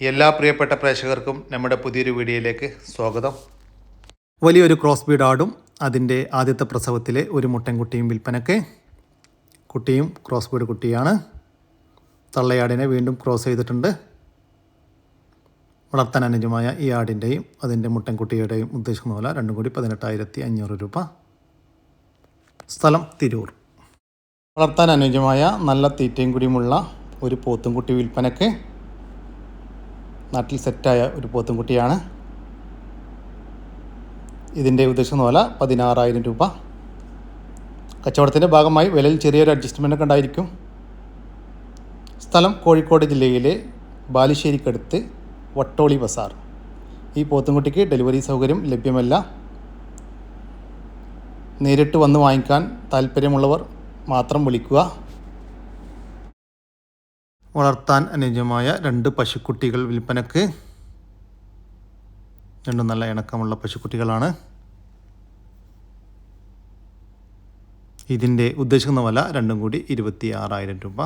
എല്ലാ പ്രിയപ്പെട്ട പ്രേക്ഷകർക്കും നമ്മുടെ പുതിയൊരു വീഡിയോയിലേക്ക് സ്വാഗതം. വലിയൊരു ക്രോസ് ബീഡ് ആടും അതിന്റെ ആദ്യത്തെ പ്രസവത്തിലെ ഒരു മുട്ടൻകുട്ടിയും വിൽപ്പനയ്ക്ക് കുട്ടിയും ക്രോസ് ബീഡ് കുട്ടിയാണ്. തള്ളയാടിനെ വീണ്ടും ക്രോസ് ചെയ്തിട്ടുണ്ട്. വളർത്താൻ അനുജമായ ഈ ആടിന്റെയും അതിന്റെ മുട്ടൻകുട്ടിയുടെയും ഉദ്ദേശിക്കുന്ന പോലെ രണ്ടും കൂടി പതിനെട്ടായിരത്തി അഞ്ഞൂറ് രൂപ. സ്ഥലം തിരൂർ. വളർത്താൻ അനുജമായ നല്ല തീറ്റയും കൂടിയുമുള്ള ഒരു പോത്തുംകുട്ടി വിൽപ്പനയ്ക്ക് നാട്ടിൽ സെറ്റായ ഒരു പോത്തുംകുട്ടിയാണ്. ഇതിന്റെ ഉദ്ദേശം പോലെ പതിനാറായിരം രൂപ. കച്ചവടത്തിന്റെ ഭാഗമായി വിലയിൽ ചെറിയൊരു അഡ്ജസ്റ്റ്മെന്റ് ഒക്കെ ഉണ്ടായിരിക്കും. സ്ഥലം കോഴിക്കോട് ജില്ലയിലെ ബാലുശ്ശേരിക്കടുത്ത് വട്ടോളി ബസാർ. ഈ പോത്തുംകുട്ടിക്ക് ഡെലിവറി സൗകര്യം ലഭ്യമല്ല. നേരിട്ട് വന്ന് വാങ്ങിക്കാൻ താല്പര്യമുള്ളവർ മാത്രം വിളിക്കുക. വളർത്താൻ അനുയോജ്യമായ രണ്ട് പശുക്കുട്ടികൾ വിൽപ്പനക്ക്. രണ്ടും നല്ല ഇണക്കമുള്ള പശുക്കുട്ടികളാണ്. ഇതിന്റെ ഉദ്ദേശിക്കുന്ന വില രണ്ടും കൂടി ഇരുപത്തി ആറായിരം രൂപ.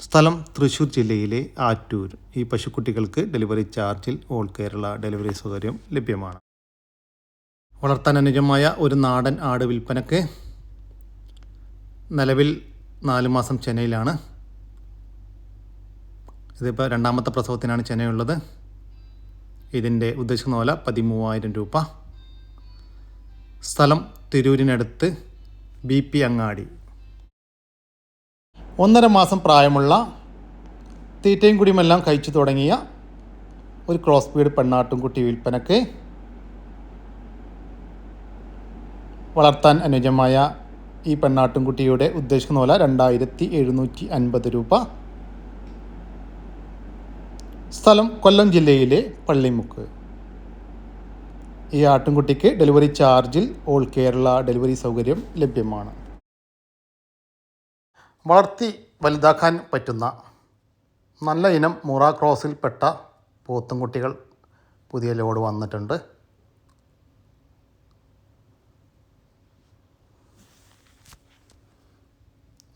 സ്ഥലം തൃശ്ശൂർ ജില്ലയിലെ ആറ്റൂർ. ഈ പശുക്കുട്ടികൾക്ക് ഡെലിവറി ചാർജിൽ ഓൾ കേരള ഡെലിവറി സൗകര്യം ലഭ്യമാണ്. വളർത്താൻ അനുജമായ ഒരു നാടൻ ആട് വിൽപ്പനക്ക്. നിലവിൽ നാല് മാസം ചെന്നൈയിലാണ്. ഇതിപ്പോൾ രണ്ടാമത്തെ പ്രസവത്തിനാണ് ചെന്നൈ ഉള്ളത് ഇതിന്റെ ഉദ്ദേശിക്കുന്ന പോലെ പതിമൂവായിരം രൂപ. സ്ഥലം തിരൂരിനടുത്ത് ബി പി അങ്ങാടി. ഒന്നര മാസം പ്രായമുള്ള തീറ്റയും കുടിയുമെല്ലാം കഴിച്ചു തുടങ്ങിയ ഒരു ക്രോസ് ബീഡ് പെണ്ണാട്ടുംകുട്ടി വിൽപ്പനക്ക് വളർത്താൻ അനുയോജ്യമായ ഈ പെണ്ണാട്ടുംകുട്ടിയുടെ ഉദ്ദേശിക്കുന്ന പോലെ രണ്ടായിരത്തി എഴുന്നൂറ്റി അൻപത് രൂപ. സ്ഥലം കൊല്ലം ജില്ലയിലെ പള്ളിമുക്ക്. ഈ ആട്ടിൻകുട്ടിക്ക് ഡെലിവറി ചാർജിൽ ഓൾ കേരള ഡെലിവറി സൗകര്യം ലഭ്യമാണ്. വളർത്തി വലുതാക്കാൻ പറ്റുന്ന നല്ല ഇനം മുറ ക്രോസിൽപ്പെട്ട പോത്തുംകുട്ടികൾ പുതിയ ലോഡ് വന്നിട്ടുണ്ട്.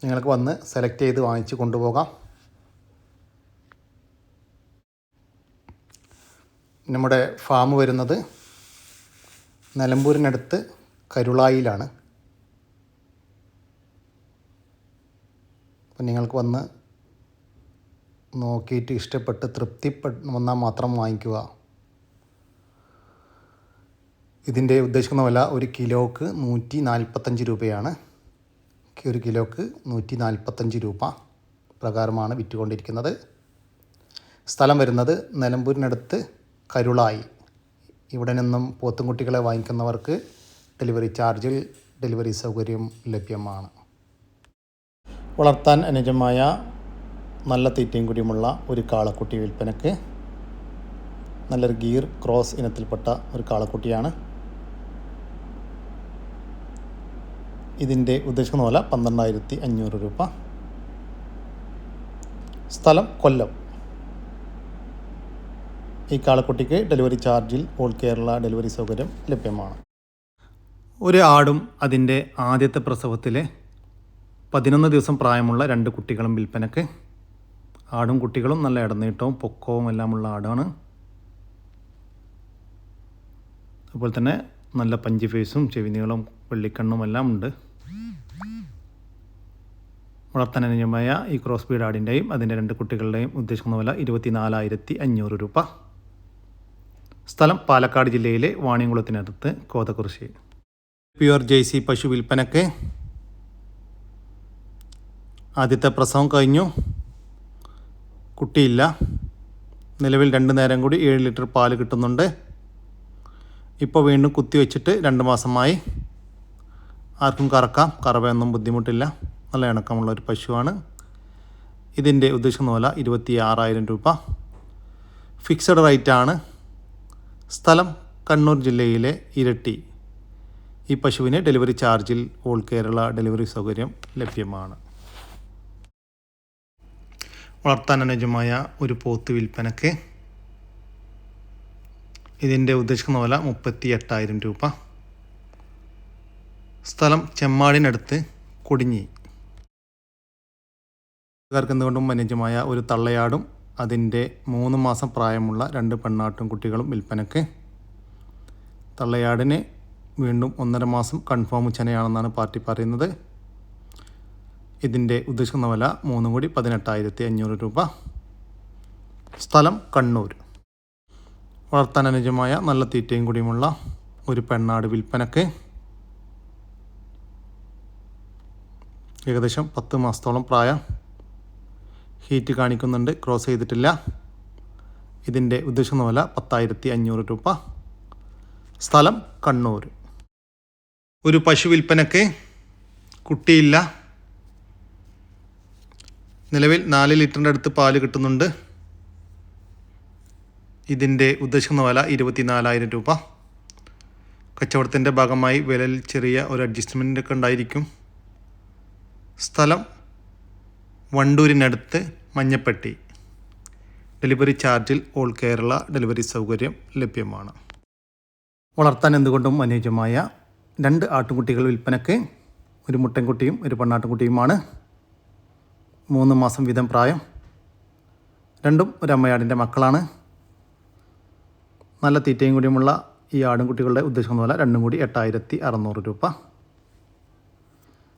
നിങ്ങൾക്ക് വന്ന് സെലക്ട് ചെയ്ത് വാങ്ങിച്ച് കൊണ്ടുപോകാം. നമ്മുടെ ഫാം വരുന്നത് നിലമ്പൂരിനടുത്ത് കരുളായിലാണ്. അപ്പം നിങ്ങൾക്ക് വന്ന് നോക്കിയിട്ട് ഇഷ്ടപ്പെട്ട് തൃപ്തിപ്പെട്ട് വന്നാൽ മാത്രം വാങ്ങിക്കുക. ഇതിന്റെ ഉദ്ദേശിക്കുന്ന വില ഒരു കിലോക്ക് നൂറ്റി നാൽപ്പത്തഞ്ച് രൂപയാണ്. ഒരു കിലോക്ക് നൂറ്റി നാൽപ്പത്തഞ്ച് രൂപ പ്രകാരമാണ് വിറ്റുകൊണ്ടിരിക്കുന്നത്. സ്ഥലം വരുന്നത് നിലമ്പൂരിനടുത്ത് കരുളായി. ഇവിടെ നിന്നും പോത്തുംകുട്ടികളെ വാങ്ങിക്കുന്നവർക്ക് ഡെലിവറി ചാർജിൽ ഡെലിവറി സൗകര്യം ലഭ്യമാണ്. വളർത്താൻ അനുജമായ നല്ല തീറ്റയും കൂടിയുമുള്ള ഒരു കാളക്കുട്ടി വിൽപ്പനക്ക്. നല്ലൊരു ഗീർ ക്രോസ് ഇനത്തിൽപ്പെട്ട ഒരു കാളക്കുട്ടിയാണ്. ഇതിന്റെ ഉദ്ദേശിക്കുന്ന വില പന്ത്രണ്ടായിരത്തി അഞ്ഞൂറ് രൂപ. സ്ഥലം കൊല്ലം. ഈ കാളക്കുട്ടിക്ക് ഡെലിവറി ചാർജിൽ ഓൾ കേരള ഡെലിവറി സൗകര്യം ലഭ്യമാണ്. ഒരു ആടും അതിന്റെ ആദ്യത്തെ പ്രസവത്തിലെ പതിനൊന്ന് ദിവസം പ്രായമുള്ള രണ്ട് കുട്ടികളും വിൽപ്പനക്ക്. ആടും കുട്ടികളും നല്ല ഇടനീട്ടവും പൊക്കവും എല്ലാമുള്ള ആടാണ്. അതുപോലെ തന്നെ നല്ല പഞ്ചിഫേസും ചെവിനീളം വെള്ളിക്കണ്ണും എല്ലാം ഉണ്ട്. വളർത്താൻ അനുയോജ്യമായ ഈ ക്രോസ് ബീഡ് ആടിന്റെയും അതിന്റെ രണ്ട് കുട്ടികളുടെയും ഉദ്ദേശിക്കുന്ന വില ഇരുപത്തി നാലായിരത്തി അഞ്ഞൂറ് രൂപ. സ്ഥലം പാലക്കാട് ജില്ലയിലെ വാണിയംകുളത്തിനടുത്ത് കോതകുറിശി പ്യുവർ ജെയ്സി പശു വിൽപ്പനക്ക് ആദ്യത്തെ പ്രസവം കഴിഞ്ഞു. കുട്ടിയില്ല. നിലവിൽ രണ്ട് നേരം കൂടി ഏഴ് ലിറ്റർ പാൽ കിട്ടുന്നുണ്ട്. ഇപ്പോൾ വീണ്ടും കുത്തി വെച്ചിട്ട് രണ്ട് മാസമായി. ആർക്കും കറക്കാം. കറവയൊന്നും ബുദ്ധിമുട്ടില്ല. നല്ല ഇണക്കമുള്ള ഒരു പശുവാണ്. ഇതിന്റെ ഉദ്ദേശിക്കുന്ന വില ഇരുപത്തി ആറായിരം രൂപ. ഫിക്സഡ് റേറ്റാണ് സ്ഥലം കണ്ണൂർ ജില്ലയിലെ ഇരട്ടി. ഈ പശുവിന് ഡെലിവറി ചാർജിൽ ഓൾ കേരള ഡെലിവറി സൗകര്യം ലഭ്യമാണ്. വളർത്താൻ അനുയോജ്യമായ ഒരു പോത്ത് വിൽപ്പനക്ക് ഇതിന്റെ ഉദ്ദേശിക്കുന്ന വില മുപ്പത്തി എട്ടായിരം രൂപ. സ്ഥലം ചെമ്മാടിനടുത്ത് കൊടിഞ്ഞി. ഇവർക്ക് എന്തുകൊണ്ടും അനുയോജ്യമായ ഒരു തള്ളയാടും അതിന്റെ മൂന്ന് മാസം പ്രായമുള്ള രണ്ട് പെണ്ണാട്ടും കുട്ടികളും വിൽപ്പനയ്ക്ക്. തള്ളയാടിന് വീണ്ടും ഒന്നര മാസം കൺഫേം ചെനയാണെന്നാണ് പാർട്ടി പറയുന്നത്. ഇതിന്റെ ഉദ്ദേശിക്കുന്ന വില മൂന്നും കൂടി പതിനെട്ടായിരത്തി അഞ്ഞൂറ് രൂപ. സ്ഥലം കണ്ണൂർ. വളർത്താൻ അനുജമായ നല്ല തീറ്റയും കൂടിയുമുള്ള ഒരു പെണ്ണാട് വിൽപ്പനക്ക് ഏകദേശം പത്ത് മാസത്തോളം പ്രായം. ഹീറ്റ് കാണിക്കുന്നുണ്ട്. ക്രോസ് ചെയ്തിട്ടില്ല. ഇതിന്റെ ഉദ്ദേശിക്കുന്ന വില പത്തായിരത്തി അഞ്ഞൂറ് രൂപ. സ്ഥലം കണ്ണൂർ. ഒരു പശു വിൽപ്പനയ്ക്ക് കുട്ടിയില്ല. നിലവിൽ നാല് ലിറ്ററിന്റെ അടുത്ത് പാൽ കിട്ടുന്നുണ്ട്. ഇതിന്റെ ഉദ്ദേശിക്കുന്ന വില ഇരുപത്തിനാലായിരം രൂപ. കച്ചവടത്തിന്റെ ഭാഗമായി വിലയിൽ ചെറിയ ഒരു അഡ്ജസ്റ്റ്മെന്റ് ഒക്കെ ഉണ്ടായിരിക്കും. സ്ഥലം വണ്ടൂരിനടുത്ത് മഞ്ഞപ്പെട്ടി. ഡെലിവറി ചാർജിൽ ഓൾ കേരള ഡെലിവറി സൗകര്യം ലഭ്യമാണ്. വളർത്താൻ എന്തുകൊണ്ടും അനുയോജ്യമായ രണ്ട് ആട്ടുകുട്ടികൾ വിൽപ്പനയ്ക്ക് ഒരു മുട്ടൻകുട്ടിയും ഒരു പെണ്ണാട്ടുംകുട്ടിയുമാണ്. മൂന്ന് മാസം വീതം പ്രായം. രണ്ടും ഒരു അമ്മയാടിന്റെ മക്കളാണ്. നല്ല തീറ്റയും കൂടിയുമുള്ള ഈ ആടുംകുട്ടികളുടെ ഉദ്ദേശം പോലെ രണ്ടും കൂടി എട്ടായിരത്തി അറുന്നൂറ് രൂപ.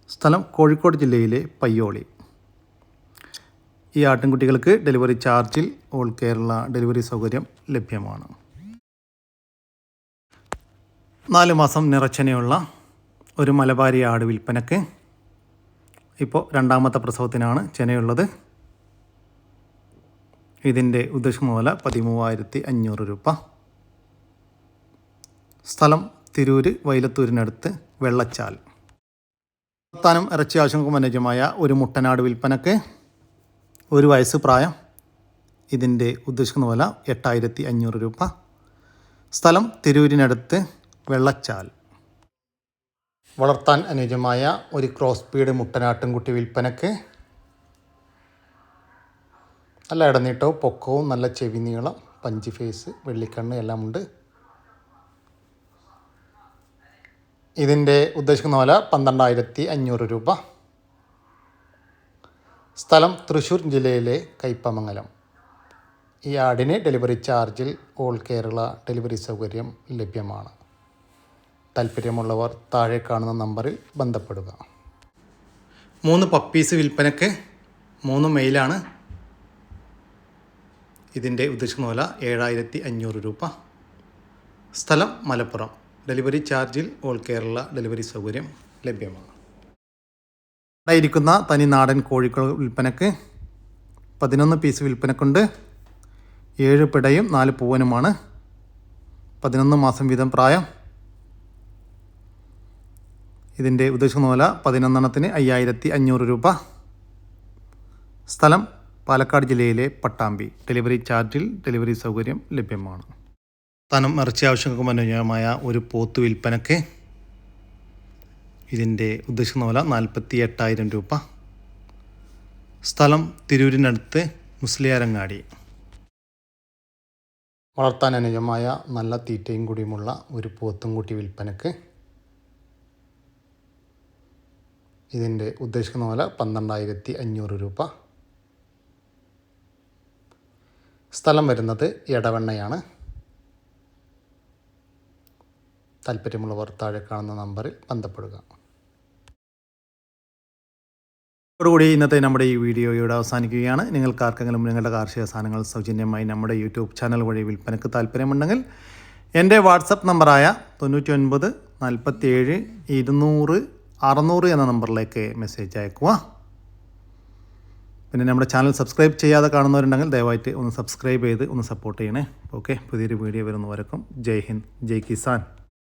സ്ഥലം കോഴിക്കോട് ജില്ലയിലെ പയ്യോളി. ഈ ആട്ടിൻകുട്ടികൾക്ക് ഡെലിവറി ചാർജിൽ ഓൾ കേരള ഡെലിവറി സൗകര്യം ലഭ്യമാണ്. നാല് മാസം നിറച്ചനയുള്ള ഒരു മലബാരി ആട് വിൽപ്പനക്ക് ഇപ്പോൾ രണ്ടാമത്തെ പ്രസവത്തിനാണ് ചെനയുള്ളത്. ഇതിന്റെ ഉദ്ദേശം പോലെ പതിമൂവായിരത്തി അഞ്ഞൂറ് രൂപ. സ്ഥലം തിരൂര് വൈലത്തൂരിനടുത്ത് വെള്ളച്ചാൽ. വർത്താനം ഇറച്ചി ആവശ്യങ്ങൾക്കും അനുയോജ്യമായ ഒരു മുട്ടനാട് വിൽപ്പനക്ക് ഒരു വയസ്സ് പ്രായം. ഇതിന്റെ ഉദ്ദേശിക്കുന്ന പോലെ എട്ടായിരത്തി അഞ്ഞൂറ് രൂപ. സ്ഥലം തിരൂരിനടുത്ത് വെള്ളച്ചാൽ. വളർത്താൻ അനുയോജ്യമായ ഒരു ക്രോസ് പീഡ് മുട്ടനാട്ടിൻകുട്ടി വിൽപ്പനക്ക്. നല്ല ഇടനീട്ടവും പൊക്കവും നല്ല ചെവി നീളം പഞ്ച് ഫേസ് വെള്ളിക്കണ്ണ് എല്ലാം ഉണ്ട്. ഇതിന്റെ ഉദ്ദേശിക്കുന്ന പോലെ പന്ത്രണ്ടായിരത്തി അഞ്ഞൂറ് രൂപ. സ്ഥലം തൃശ്ശൂർ ജില്ലയിലെ കയ്പമംഗലം ഈ ആടിന് ഡെലിവറി ചാർജിൽ ഓൾ കേരള ഡെലിവറി സൗകര്യം ലഭ്യമാണ്. താല്പര്യമുള്ളവർ താഴെ കാണുന്ന നമ്പറിൽ ബന്ധപ്പെടുക. മൂന്ന് പപ്പീസ് വിൽപ്പനയ്ക്ക് മൂന്ന് മെയിലാണ്. ഇതിന്റെ ഉദ്ദേശിക്കുന്ന വില ഏഴായിരത്തി അഞ്ഞൂറ് രൂപ. സ്ഥലം മലപ്പുറം. ഡെലിവറി ചാർജിൽ ഓൾ കേരള ഡെലിവറി സൗകര്യം ലഭ്യമാണ്. ഇരിക്കുന്ന തനി നാടൻ കോഴികൾ വിൽപ്പനക്ക് പതിനൊന്ന് പീസ് വിൽപ്പനക്കുണ്ട്. ഏഴ് പിടയും നാല് പൂവനുമാണ്. പതിനൊന്ന് മാസം വീതം പ്രായം. ഇതിന്റെ ഉദ്ദേശിക്കുന്ന വില പതിനൊന്നെണ്ണത്തിന് അയ്യായിരത്തി അഞ്ഞൂറ് രൂപ. സ്ഥലം പാലക്കാട് ജില്ലയിലെ പട്ടാമ്പി. ഡെലിവറി ചാർജിൽ ഡെലിവറി സൗകര്യം ലഭ്യമാണ്. തനം ഇറച്ചി ആവശ്യങ്ങൾക്ക് അനുയോജ്യമായ ഒരു പോത്ത് വിൽപ്പനക്ക് ഇതിന്റെ ഉദ്ദേശിക്കുന്ന വില നാൽപ്പത്തി എട്ടായിരം രൂപ. സ്ഥലം തിരൂരിനടുത്ത് മുസ്ലിയാരങ്ങാടി. വളർത്താൻ അനുജമായ നല്ല തീറ്റയും കൂടിയുമുള്ള ഒരു പോത്തും കൂട്ടി വിൽപ്പനക്ക് ഇതിന്റെ ഉദ്ദേശിക്കുന്ന വില പന്ത്രണ്ടായിരത്തി അഞ്ഞൂറ് രൂപ. സ്ഥലം വരുന്നത് എടവണ്ണയാണ്. താല്പര്യമുള്ളവർ താഴെ കാണുന്ന നമ്പറിൽ ബന്ധപ്പെടുക. അതോടുകൂടി ഇന്നത്തെ നമ്മുടെ ഈ വീഡിയോ ഇവിടെ അവസാനിക്കുകയാണ്. നിങ്ങൾക്ക് ആർക്കെങ്കിലും നിങ്ങളുടെ കാർഷിക സാധനങ്ങൾ സൗജന്യമായി നമ്മുടെ യൂട്യൂബ് ചാനൽ വഴി വിൽപ്പനക്ക് താല്പര്യമുണ്ടെങ്കിൽ എന്റെ വാട്സപ്പ് നമ്പറായ തൊണ്ണൂറ്റി ഒൻപത് നാൽപ്പത്തി ഏഴ് ഇരുന്നൂറ് അറുന്നൂറ് എന്ന നമ്പറിലേക്ക് മെസ്സേജ് അയക്കുക. പിന്നെ നമ്മുടെ ചാനൽ സബ്സ്ക്രൈബ് ചെയ്യാതെ കാണുന്നവരുണ്ടെങ്കിൽ ദയവായിട്ട് ഒന്ന് സബ്സ്ക്രൈബ് ചെയ്ത് ഒന്ന് സപ്പോർട്ട് ചെയ്യണേ. ഓക്കെ പുതിയൊരു വീഡിയോ വരുന്നവരക്കും ജയ് ഹിന്ദ് ജയ് കിസാൻ.